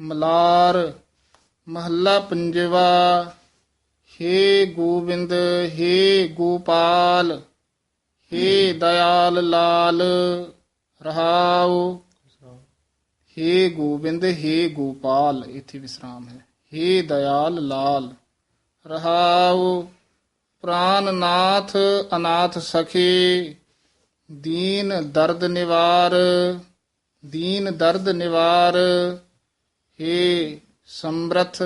ਮਲਾਰ ਮਹੱਲਾ ਪੰਜਵਾ, ਹੇ ਗੋਬਿੰਦ, ਹੇ ਗੋਪਾਲ, ਹੇ ਦਇਆਲ ਲਾਲ ਰਹਾਉ ਹੇ ਗੋਬਿੰਦ, ਹੇ ਗੋਪਾਲ, ਇਥੇ ਵਿਸਰਾਮ ਹੈ। ਹੇ ਦਇਆਲ ਲਾਲ ਰਹਾਉ ਪ੍ਰਾਨਨਾਥ ਅਨਾਥ ਸਖੀ, ਦੀਨ ਦਰਦ ਨਿਵਾਰ, ਦੀਨ ਦਰਦ ਨਿਵਾਰ ਹੇ ਸਮਰਥ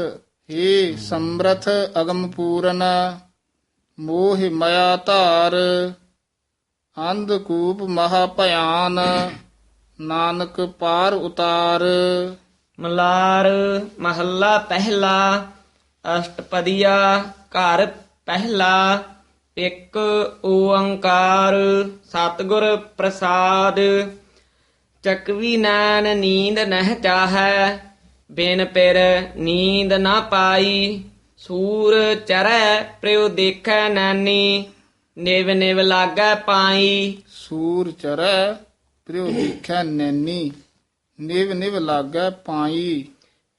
ਹੇ ਸਮਰਥ ਅਗਮ ਪੂਰਨ, ਮੋਹ ਮਇਆ ਧਾਰ ਅੰਧਕੂਪ ਮਹਾ ਭਿਆਨ, ਨਾਨਕ ਪਾਰ ਉਤਾਰ। ਮਲਾਰ ਮਹੱਲਾ ਪਹਿਲਾ, ਅਸ਼ਟਪਦੀਆ ਘਰ ਪਹਿਲਾ, ਇੱਕ ਓੰਕਾਰ ਸਤਿਗੁਰ ਪ੍ਰਸਾਦ। ਚੱਕਵੀ ਨੈਣ ਨੀਂਦ ਨਹਿ ਚਾਹੈ ਬਿਨ ਪਿਰ ਨੀਂਦ ਨਾ ਪਾਈ ਸੂਰ ਚਰੈ ਪ੍ਰਿਉ ਦੇਖੈ ਨੈਣੀ ਨਿਵ ਨਿਵ ਲਾਗੈ ਪਾਈ। ਸੂਰ ਚਰੈ ਪ੍ਰਿਉ ਦੇਖੈ ਨੈਣੀ ਨਿਵ ਨਿਵ ਲਾਗੈ ਪਾਈ।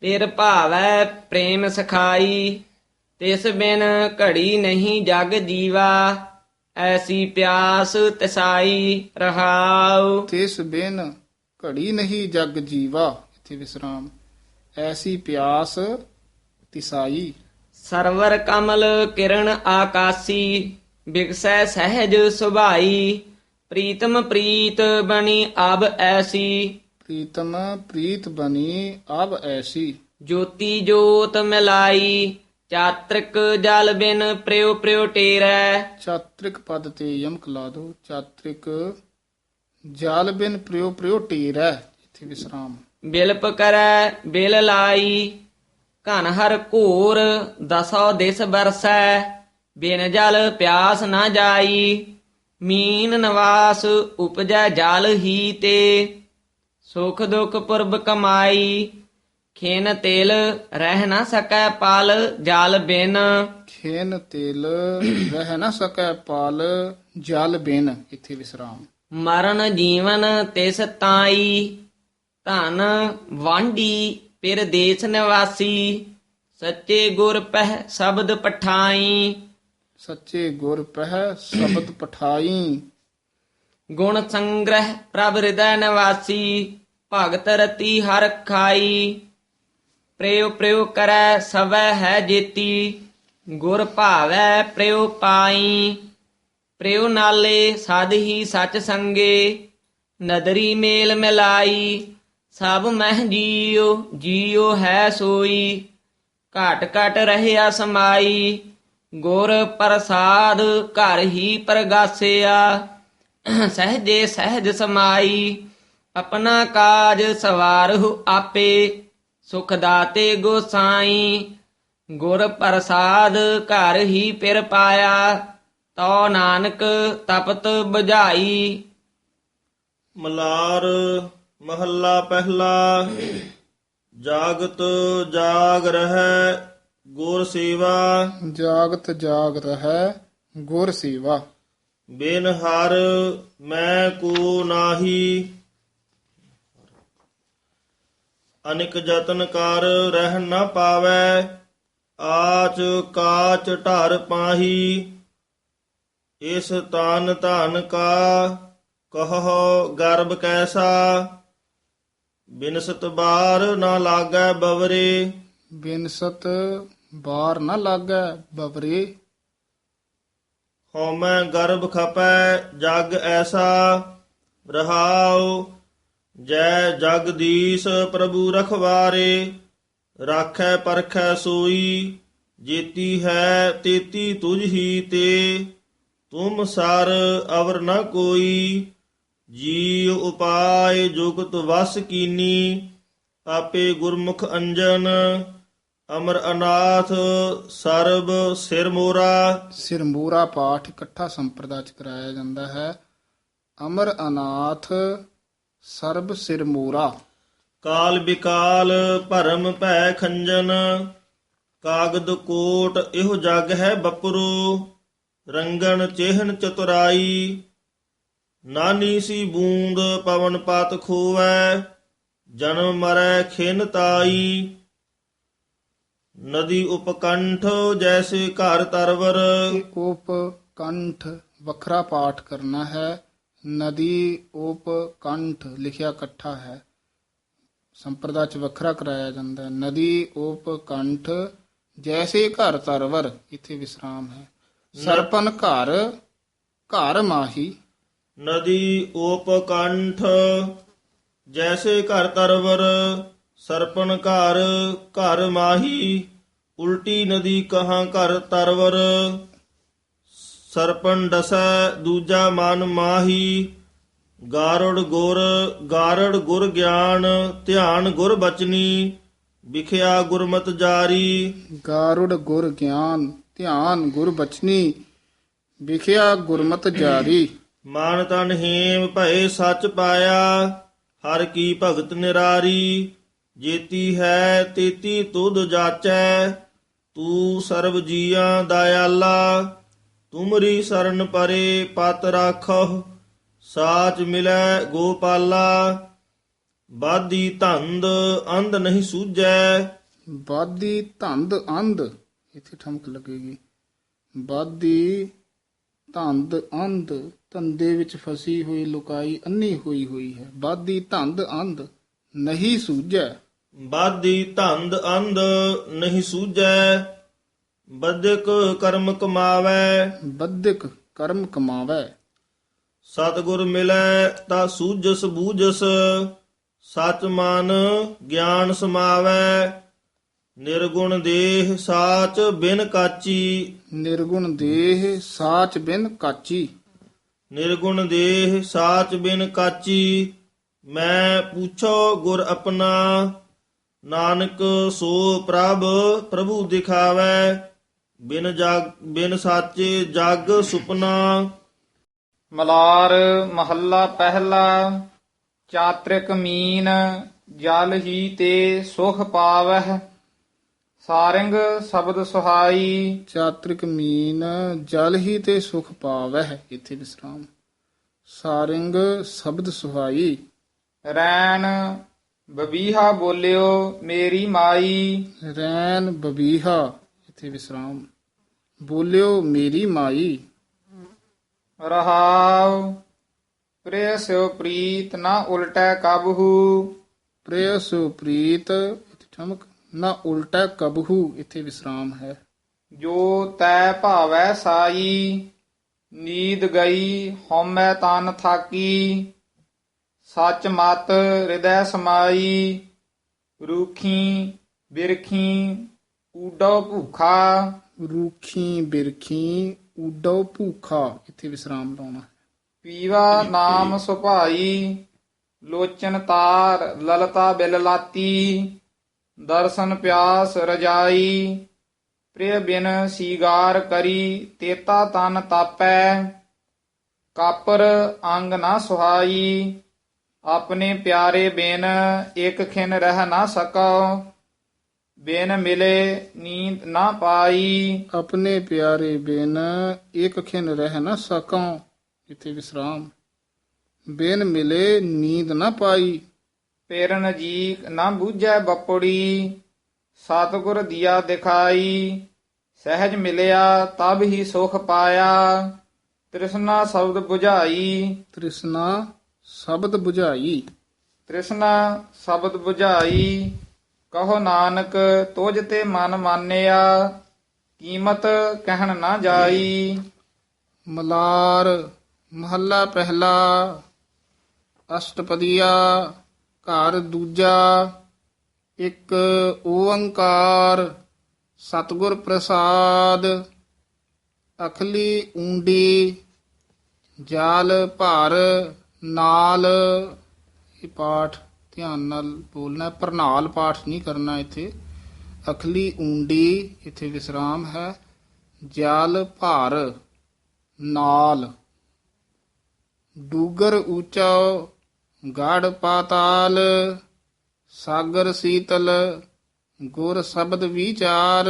ਪਿਰ ਭਾਵੈ ਪ੍ਰੇਮ ਸਖਾਈ ਤਿਸ ਬਿਨ ਘੜੀ ਨਹੀਂ ਜਗ ਜੀਵਾ ਐਸੀ ਪਿਆਸ ਤਿਸਾਈ ਰਹਾਉ। ਤਿਸ ਬਿਨ ਘੜੀ ਨਹੀਂ ਜਗ ਜੀਵਾ ਇਥੇ ਵਿਸਰਾਮ। ਐਸੀ ਪਿਆਸ ਤਿਸਾਈ। ਸਰਵਰ ਕਮਲ ਕਿਰਨ ਆਕਾਸੀ ਬਿਗਸੈ ਸਹਿਜ ਸੁਭਾਈ ਪ੍ਰੀਤਮ ਪ੍ਰੀਤ ਬਣੀ ਅਬ ਐਸੀ। ਪ੍ਰੀਤਮ ਪ੍ਰੀਤ ਬਣੀ ਅਬ ਐਸੀ। ਜੋਤੀ ਜੋਤ ਮਿਲਾਈ ਚਾਤ੍ਰਿਕ ਜਲ ਬਿਨ ਪ੍ਰਿਉ ਪ੍ਰਿਉ ਟੇਰੈ। ਚਾਤ੍ਰਿਕ ਪਦ ਤੇ ਯਮਕ ਲਾ ਦੋ ਚਾਤ੍ਰਿਕ ਜਲ ਬਿਨ ਪ੍ਰਿਉ ਪ੍ਰਿਉ ਟੀਰੈ ਇਥੇ ਵਿਸਰਾਮ। ਬਿਲਪ ਕਰੈ ਬਿਲ ਲਾਈ ਘਨ ਹਰ ਘੋਰ ਦਸੋ ਦਿਸ ਬਰਸੈ ਬਿਨ ਜਲ ਪਿਆਸ ਨਾ ਜਾਈ ਮੀਨ ਨਵਾਸ ਉਪਜੈ ਜਲ ਹੀ ਤੇ ਸੁਖ ਦੁਖ ਪੁਰਬ ਕਮਾਈ ਖੇਨ ਤੇਲ ਰਹਿ ਨਾ ਸਕੈ ਪਲ ਜਲ ਬਿਨ। ਖੇਨ ਤੇਲ ਰਹਿ ਨਾ ਸਕੈ ਪਾਲ ਜਲ ਬਿਨ ਇਥੇ ਵਿਸਰਾਮ। ਮਰਨ ਜੀਵਨ ਤਿਸ ਤਾਈ ਧਨ ਵਾਂਢੀ ਪਿਰ ਦੇਸ ਨਿਵਾਸੀ ਸੱਚੇ ਗੁਰ ਪਹਿ ਸ਼ਬਦ ਪਠਾਈ। ਸੱਚੇ ਗੁਰ ਪਹਿ ਸ਼ਬਦ ਪਠਾਈ। ਗੁਣ ਸੰਗ੍ਰਹਿ ਪ੍ਰਭ ਹਿਰਦੈ ਨਿਵਾਸੀ ਭਗਤ ਰਤੀ ਹਰ ਖਾਈ। ਪ੍ਰੇਉ ਪ੍ਰੇਉ ਕਰੈ ਸਵੈ ਹੈ ਜੇਤੀ ਗੁਰ ਭਾਵੈ ਪ੍ਰੇਉ ਪਾਈ। ਪ੍ਰੇਉ ਨਾਲੇ ਸਾਧ ਹੀ ਸਚ ਸੰਗੇ ਨਦਰੀ ਮੇਲ ਮਿਲਾਈ। ਸਭ ਮਹਿ ਜੀਉ ਜੀਉ ਹੈ ਸੋਈ। ਘਟ ਘਟ ਰਹਿਆ ਸਮਾਈ। ਗੁਰ ਪ੍ਰਸਾਦ ਘਰ ਹੀ ਪ੍ਰਗਾਸਿਆ। ਸਹਜੇ ਸਹਿਜ ਸਮਾਈ। ਆਪਣਾ ਕਾਜ ਸਵਾਰਹੁ ਆਪੇ। ਸੁਖ ਦਾਤੇ ਗੋਸਾਈ ਗੁਰ ਪ੍ਰਸਾਦ ਘਰ ਹੀ ਪਿਰ ਪਾਇਆ। ਤੋ ਨਾਨਕ ਤਪਤ 부ਝਾਈ ਮਲਾਰ ਮਹੱਲਾ ਪਹਿਲਾ। ਜਾਗਤ ਜਾਗ ਰਹਿ ਗੁਰ ਸੇਵਾ। ਜਾਗਤ ਜਾਗ ਰਹੈ ਗੁਰ ਸੇਵਾ। ਬਿਨ ਹਰ ਮੈਂ ਕੋ ਨਾਹੀ। ਅਨਿਕ ਜਤਨ ਕਰ ਰਹਿ ਨ ਪਾਵੈ ਆਚ ਕਾਚ ਢਰ ਪਾਹੀ। ਇਸ ਤਾਨ ਧਨ ਕਾ ਕਹੋ ਗਰਬ ਕੈਸਾ। ਬਿਨਸਤ ਬਾਰ ਨਾ ਲਾਗੈ ਬਵਰੇ। ਬਿਨਸਤ ਬਾਰ ਨਾ ਲਾਗੈ ਬਵਰੇ। ਹਉਮੈ ਗਰਭ ਖਪੈ ਜਗ ਐਸਾ ਰਹਾਉ। ਜੈ ਜਗਦੀਸ਼ ਪ੍ਰਭੂ ਰਖਵਾਰੇ ਰਾਖੈ ਪਰਖੈ ਸੋਈ। ਜੇਤੀ ਹੈ ਤੇਤੀ ਤੁਝ ਹੀ ਤੇ ਤੁਮ ਸਰ ਅਵਰ ਨ ਕੋਈ। ਜੀ ਉਪਾਏ ਜੁਗਤ ਵਸ ਕੀਨੀ ਆਪੇ ਗੁਰਮੁਖ ਅੰਜਨ ਅਮਰ ਅਨਾਥ ਸਰਬ ਸਿਰ ਮੋਰਾ। ਸਿਰ ਮੂਰਾ ਪਾਠ ਇਕੱਠਾ ਸੰਪਰਦਾ ਚ ਕਰਾਇਆ ਜਾਂਦਾ ਹੈ। ਅਮਰ ਅਨਾਥ ਸਰਬ ਸਿਰ ਮੂਰਾ। ਕਾਲ ਬਿਕਾਲ ਭਰਮ ਭੈ ਖੰਜਨ ਕਾਗਦ ਕੋਟ ਇਹੋ ਜਗ ਹੈ ਬਪਰੂ। ਰੰਗਣ ਚਿਹਨ ਚਤੁਰਾਈ ਨਾਨੀ ਸੀ ਬੂੰਦ ਪਵਨ ਪਤ ਖੋਵੈ ਜਨਮ ਮਰੈ ਖਿਨ ਤਾਈ। ਨਦੀ ਉਪਕੰਠ ਜੈਸੇ ਘਰ ਤਰਵਰ। ਇਹ ਉਪ ਕੰਠ ਵੱਖਰਾ ਪਾਠ ਕਰਨਾ ਹੈ। ਨਦੀ ਉਪ ਕੰਠ ਲਿਖਿਆ ਇਕੱਠਾ ਹੈ। ਸੰਪਰਦਾ ਚ ਵੱਖਰਾ ਕਰਾਇਆ ਜਾਂਦਾ ਹੈ। ਨਦੀ ਉਪ ਕੰਠ ਜੈਸੇ ਘਰ ਤਰਵਰ ਇੱਥੇ ਵਿਸਰਾਮ ਹੈ। ਸਰਪਨ ਘਰ ਘਰ ਮਾਹੀ ਨਦੀ ਉਪਕੰਠ ਜੈਸੇ ਘਰ ਤਰਵਰ, ਸਰਪਣ ਘਰ ਘਰ ਮਾਹੀ, ਉਲਟੀ ਨਦੀ ਕਹਾ ਘਰ ਤਰਵਰ, ਸਰਪਣ ਡਸੈ ਦੂਜਾ ਮਨ ਮਾਹੀ, ਗਾਰੜ ਗੁਰ ਗਾਰੜ ਗੁਰ ਗਿਆਨ, ਧਿਆਨ ਗੁਰ ਬਚਨੀ, ਵਿਖਿਆ ਗੁਰਮਤ ਜਾਰੀ। ਗਾਰੁੜ ਗੁਰ ਗਿਆਨ, ਧਿਆਨ ਗੁਰ ਬਚਨੀ, ਵਿਖਿਆ ਗੁਰਮਤ ਜਾਰੀ। ਮਾਨ ਤਨ ਹੇਮ ਭਏ ਸੱਚ ਪਾਇਆ, ਹਰ ਕੀ ਭਗਤ ਨਿਰਾਰੀ, ਜੇਤੀ ਹੈ ਤੇਤੀ ਤੁਧ ਜਾਚੈ, ਤੂੰ ਸਰਬ ਜੀਆਂ ਦਇਆਲਾ, ਤੁਮਰੀ ਸਰਨ ਪਰੇ ਪਤ ਰਾਖੋ ਸਾਚ ਮਿਲੈ ਗੋਪਾਲਾ। ਬਾਦੀ ਧੰਦ ਅੰਧ ਨਹੀਂ ਸੂਝੈ। ਬਾਦੀ ਧੰਦ ਅੰਧ, ਇੱਥੇ ਠਮਕ ਲੱਗੇਗੀ। ਬਾਦੀ ਧੰਦ ਅੰਧ ਧੰਦੇ ਵਿੱਚ ਫਸੀ ਹੋਈ ਲੁਕਾਈ ਅੰਨੀ ਹੋਈ ਹੋਈ ਹੈ। ਬਾਦੀ ਧੰਦ ਅੰਧ ਨਹੀਂ ਸੂਝੈ। ਬਾਦੀ ਧੰਦ ਅੰਧ ਨਹੀਂ ਸੂਝੈ। ਬਦਕ ਕਰਮ ਕਮਾਵੈ। ਬੱਧਕ ਕਰਮ ਕਮਾਵੈ। ਸਤਿਗੁਰ ਮਿਲੈ ਤਾ ਸੂਝਸ ਬੂਝਸ ਸਚ ਮਨ ਗਿਆਨ ਸਮਾਵੈ। ਨਿਰਗੁਣ ਦੇਹ ਸਾਚ ਬਿਨ ਕਾਚੀ। ਨਿਰਗੁਣ ਦੇਹ ਸਾਚ ਬਿਨ ਕਾਚੀ। ਨਿਰਗੁਣ ਦੇਹ ਸਾਚ ਬਿਨ ਕਾਚੀ। ਮੈਂ ਪੁੱਛੋ ਗੁਰ ਆਪਣਾ ਨਾਨਕ ਸੋ ਪ੍ਰਭ ਪ੍ਰਭੂ ਦਿਖਾਵੈ। ਬਿਨ ਜਗ ਬਿਨ ਸਾਚੇ ਜਗ ਸੁਪਨਾ। ਮਲਾਰ ਮਹੱਲਾ ਪਹਿਲਾ ਚਾਤ੍ਰਿਕ ਮੀਨ ਜਲ ਹੀ ਤੇ ਸੁਖ ਪਾਵਹਿ। ਸਾਰੰਗ ਸ਼ਬਦ ਸੁਹਾਈ। ਚਾਤ੍ਰਿਕ ਮੀਨ ਜਲ ਹੀ ਤੇ ਸੁਖ ਪਾਵਹਿ ਇੱਥੇ ਵਿਸਰਾਮ। ਸਾਰਿੰਗ ਸ਼ਬਦ ਸੁਹਾਈ। ਰੈਣ ਬਬੀਹਾ ਬੋਲਿਓ ਮੇਰੀ ਮਾਈ। ਰੈਨ ਬਬੀਹਾ ਇੱਥੇ ਵਿਸਰਾਮ। ਬੋਲਿਓ ਮੇਰੀ ਮਾਈ। ਰਹਾਉ ਪ੍ਰਿਯ ਸਿਉ ਪ੍ਰੀਤ ਨਾ ਉਲਟੈ ਕਬਹੂ। ਪ੍ਰਿਯ ਸੋ ਪ੍ਰੀਤ ਇੱਥੇ ਠਮਕ ਨਾ ਉਲਟਾ ਕਬਹੂ ਇੱਥੇ ਵਿਸਰਾਮ ਹੈ। ਜੋ ਤੈ ਭਾਵੈ ਸਾਈ ਨੀਂਦ ਗਈ ਹਉਮੈ ਤਨ ਥਾਕੀ ਸੱਚ ਮਤ ਹਿਰਦੈ ਸਮਾਈ ਰੂਖੀ ਬਿਰਖੀ ਊਡੋ ਭੂਖਾ। ਰੂਖੀ ਬਿਰਖੀ ਉਡੋ ਭੂਖਾ ਇੱਥੇ ਵਿਸਰਾਮ ਲਾਉਣਾ। ਪੀਵਾ ਨਾਮ ਸੁਭਾਈ ਲੋਚਨ ਤਾਰ ਲਲਤਾ ਬਿਲ ਲਾਤੀ ਦਰਸ਼ਨ ਪਿਆਸ ਰਜਾਈ, ਪ੍ਰਿਯ ਬਿਨ ਸੀਗਾਰ ਕਰੀ, ਤੇਤਾ ਤਨ ਤਾਪੈ, ਕਾਪਰ ਅੰਗ ਨਾ ਸੁਹਾਈ, ਆਪਣੇ ਪਿਆਰੇ ਬਿਨ ਇੱਕ ਖਿਨ ਰਹਿ ਨਾ ਸਕੋ, ਬਿਨ ਮਿਲੇ ਨੀਂਦ ਨਾ ਪਾਈ। ਆਪਣੇ ਪਿਆਰੇ ਬਿਨ ਇੱਕ ਖਿਨ ਰਹਿ ਨਾ ਸਕਾਂ, ਇਥੇ ਵਿਸਰਾਮ। ਬਿਨ ਮਿਲੇ ਨੀਂਦ ਨਾ ਪਾਈ। ਪੇਰਨ ਜੀਕ ਨਾ ਬੂਝੈ ਬਪੜੀ ਸਤਗੁਰ ਦੀਆ ਦਿਖਾਈ ਸਹਿਜ ਮਿਲਿਆ ਤਬ ਹੀ ਸੁਖ ਪਾਇਆ। ਤ੍ਰਿਸ਼ਨਾ ਸ਼ਬਦ 부ਝਾਈ ਤ੍ਰਿਸ਼ਨਾ ਸ਼ਬਦ 부ਝਾਈ ਤ੍ਰਿਸ਼ਨਾ ਸ਼ਬਦ 부ਝਾਈ ਕਹੋ ਨਾਨਕ ਤੁਜ ਤੇ ਮਨ ਮਾਨਿਆ ਕੀਮਤ ਕਹਿਣ ਨਾ ਜਾਈ। ਮਲਾਰ ਮਹੱਲਾ ਪਹਿਲਾ ਅਸ਼ਟਪਦੀਆ ਘਰ ਦੂਜਾ ਇੱਕ ਓੰਕਾਰ ਸਤਿਗੁਰ ਪ੍ਰਸਾਦ ਅਖਲੀ ਊਂਡੀ ਜਾਲ ਭਰ ਨਾਲ ਇਹ ਪਾਠ ਧਿਆਨ ਨਾਲ ਬੋਲਣਾ ਹੈ, ਪ੍ਰਨਾਲ ਪਾਠ ਨਹੀਂ ਕਰਨਾ ਇੱਥੇ। ਅਖਲੀ ਊਂਡੀ ਇੱਥੇ ਵਿਸਰਾਮ ਹੈ। ਜਾਲ ਭਰ ਨਾਲ। ਡੂਗਰ ਉੱਚਾ ਗੜ ਪਾਤਾਲ, ਸਾਗਰ ਸੀਤਲ, ਗੁਰ ਸ਼ਬਦ ਵਿਚਾਰ,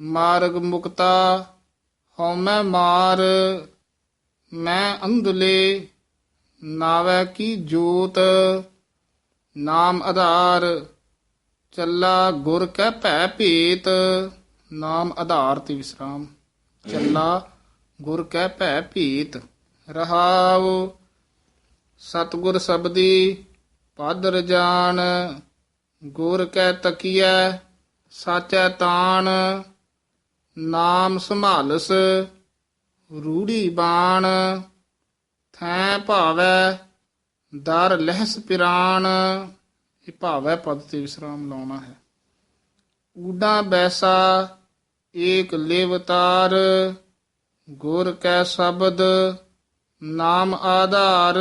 ਮਾਰਗ ਮੁਕਤਾ, ਹਉਮੈ ਮਾਰ, ਮੈਂ ਅੰਧਲੇ, ਨਾਵੈ ਕੀ ਜੋਤ, ਨਾਮ ਆਧਾਰ, ਚੱਲਾ ਗੁਰ ਕੈ ਭੈ ਭੀਤ, ਨਾਮ ਆਧਾਰ ਤੇ ਵਿਸਰਾਮ, ਚੱਲਾ ਗੁਰ ਕੈ ਭੈ ਭੀਤ, ਰਹਾਉ ਸਤਗੁਰ ਸਬਦੀ, ਪਦ ਰਜਾਨ, ਗੁਰ ਕੈ ਤਕੀਐ, ਸਾਚੈ ਤਾਣ, ਨਾਮ ਸੰਭਾਲਸ, ਰੂੜੀ ਬਾਣ, ਥੈ ਭਾਵੈ, ਦਰ ਲਹਿਸ ਪਿਰਾਣ ਇਹ ਭਾਵੈ ਪਦ ਤੇ ਵਿਸਰਾਮ ਲਾਉਣਾ ਹੈ। ਊਡਾ ਬੈਸਾ, ਏਕ ਲੇਵਤਾਰ, ਗੁਰ ਕੈ ਸ਼ਬਦ, ਨਾਮ ਆਧਾਰ।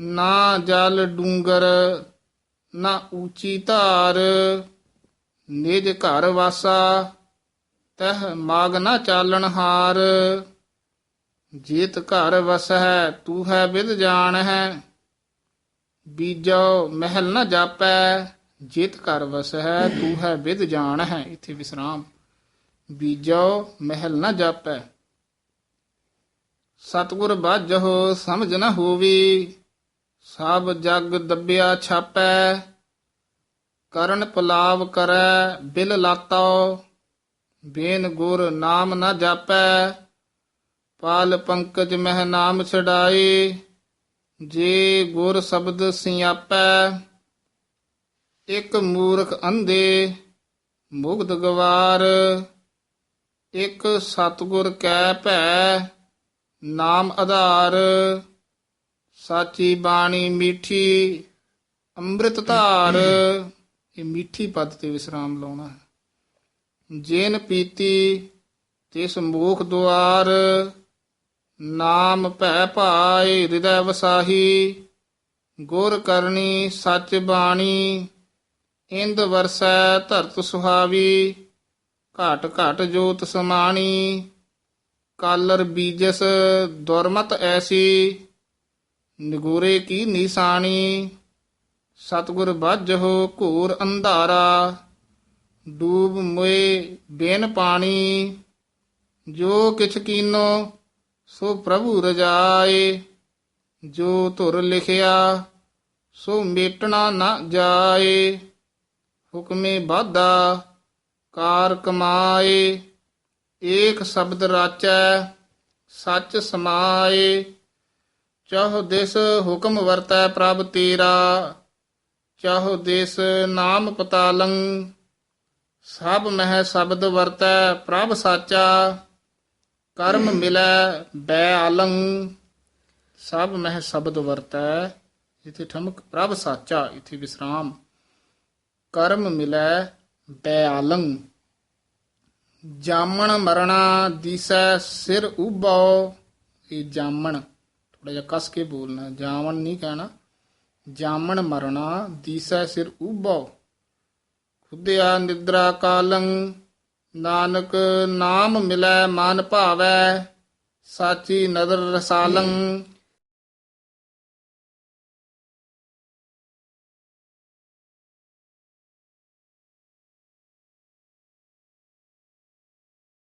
ਨਾ ਜਲ ਡੂੰਗਰ, ਨਾ ਉੱਚੀ ਧਾਰ, ਨਿਜ ਘਰ ਵਾਸਾ, ਤਹ ਮਾਗ ਨਾ ਚਾਲਣ ਹਾਰ। ਜੀਤ ਘਰ ਵਸਹਿ ਤੂੰ ਹੈ ਵਿਦ ਜਾਣ ਹੈ ਬੀਜੋ ਮਹਿਲ ਨਾ ਜਾਪੈ, ਜੇਤ ਘਰ ਵਸਹਿ ਤੂੰ ਹੈ ਵਿਦ ਜਾਣ ਹੈ ਇਥੇ ਵਿਸਰਾਮ। ਬੀਜੋ ਮਹਿਲ ਨਾ ਜਾਪੈ। ਸਤਗੁਰ ਬਾਝੋ ਸਮਝ ਨਾ ਹੋਵੀ। ਸਭ ਜਗ ਦੱਬਿਆ ਛਾਪੈ, ਕਰਨ ਪਲਾਵ ਕਰੈ, ਬਿਲ ਲਾਤੋ, ਬੇਨ ਗੁਰ ਨਾਮ ਨਾ ਜਾਪੈ। ਪਾਲ ਪੰਕਜ ਮਹਿ ਨਾਮ ਛਡਾਏ ਜੇ ਗੁਰ ਸ਼ਬਦ ਸਿਆਪੈ। ਇਕ ਮੂਰਖ ਅੰਧੇ ਮੁਗਧ ਗਵਾਰ, ਇੱਕ ਸਤਗੁਰ ਕੈ ਭੈ ਨਾਮ ਆਧਾਰ। ਸਾਚੀ ਬਾਣੀ ਮਿੱਠੀ, ਅੰਮ੍ਰਿਤ ਧਾਰ। ਇਹ ਮਿੱਠੀ ਪਦ ਤੇ ਵਿਸਰਾਮ ਲਾਉਣਾ ਹੈ। ਜੇਨ ਪੀਤੀ, ਤਿਸ ਮੂਖ ਦੁਆਰ। ਨਾਮ ਭੈ ਭਾਏ, ਹਿਰਦੈ ਵਸਾਹੀ। ਗੁਰ ਕਰਨੀ, ਸੱਚ ਬਾਣੀ। ਇੰਦ ਵਰਸੈ, ਧਰਤ ਸੁਹਾਵੀ। ਘਟ ਘਟ ਜੋਤ ਸਮਾਣੀ। ਕਾਲਰ ਬੀਜਸ, ਦੁਰਮਤ ਐਸੀ। ਨਿਗੂਰੇ ਕੀ ਨਿਸ਼ਾਨੀ ਸਤਗੁਰ ਬਾਝੋ ਘੋਰ ਅੰਧਾਰਾ, ਡੂਬ ਮੋਏ ਬੇਨ ਪਾਣੀ, ਜੋ ਕਿਛ ਕੀਨੋ ਸੋ ਪ੍ਰਭੂ ਰਜਾਏ, ਜੋ ਧੁਰ ਲਿਖਿਆ ਸੋ ਮੇਟਣਾ ਨਾ ਜਾਏ, ਹੁਕਮੇ ਬਾਧਾ ਕਾਰ ਕਮਾਏ, ਏਕ ਸ਼ਬਦ ਰਾਚੈ ਸੱਚ ਸਮਾਏ। ਚਾਹੋ ਦਿਸ ਹੁਕਮ ਵਰਤੈ ਪ੍ਰਭ ਤੇਰਾ, ਚਾਹੋ ਦਿਸ ਨਾਮ ਪਤਾਲੰ, ਸਭ ਮਹਿ ਸ਼ਬਦ ਵਰਤੈ ਪ੍ਰਭ ਸਾਚਾ, ਕਰਮ ਮਿਲੈ ਬੈ ਆਲੰ, ਸਭ ਮਹਿ ਸ਼ਬਦ ਵਰਤੈ ਇਥੇ ਠਮਕ ਪ੍ਰਭ ਸਾਚਾ, ਇਥੇ ਵਿਸਰਾਮ। ਕਰਮ ਮਿਲੈ ਬੈ ਆਲੰ, ਜਾਮਣ ਮਰਣਾ ਦੀਸੈ ਸਿਰ ਉਬਾਉ ਇਹ ਜਾਮਣ। ਥੋੜਾ ਜਿਹਾ ਕੱਸ ਕੇ ਬੋਲਣਾ, ਜਾਮਣ ਨਹੀਂ ਕਹਿਣਾ। ਜਾਮਣ ਮਰਣਾ ਦੀਸੈ ਸਿਰ ਉਬਾਉ ਖੁਦਿਆ ਨਿਦਰਾ ਕਾਲੰ, ਨਾਨਕ ਨਾਮ ਮਿਲੈ ਮਨ ਭਾਵੈ, ਸਾਚੀ ਨਦਰ ਰਸਾਲੰ।